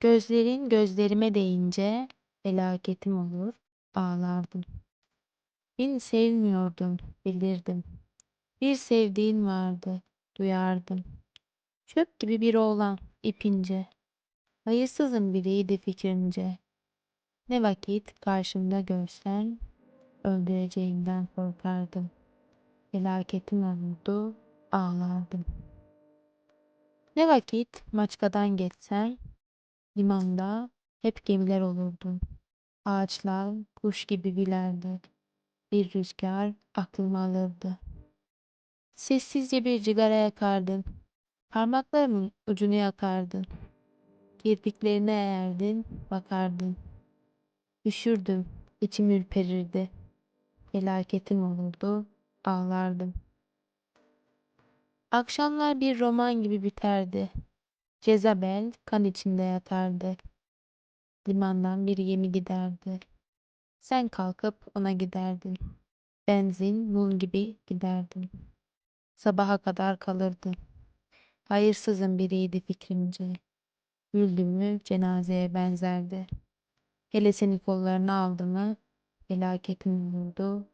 Gözlerin gözlerime değince felaketim olur, ağlardım. Beni sevmiyordun, bilirdim. Bir sevdiğin vardı, duyardım. Çöp gibi bir oğlan, ipince. Hayırsızın biriydi fikrince. Ne vakit karşımda görsen, öldüreceğimden korkardım. Felaketim olurdu, ağlardım. Ne vakit Maçka'dan geçsen, limanda hep gemiler olurdu. Ağaçlar kuş gibi gülerdi. Bir rüzgar aklımı alırdı. Sessizce bir cigara yakardın. Parmaklarımın ucunu yakardın. Kirpiklerine eğerdin, bakardın. Üşürdüm, içim ürperirdi. Felaketim olurdu, ağlardım. Akşamlar bir roman gibi biterdi. Jezabel kan içinde yatardı. Limandan bir gemi giderdi. Sen kalkıp ona giderdin. Benzin mum gibi giderdin. Sabaha kadar kalırdın. Hayırsızın biriydi fikrimce. Güldü mü cenazeye benzerdi. Hele seni kollarına aldı mı felaketin ağlardım.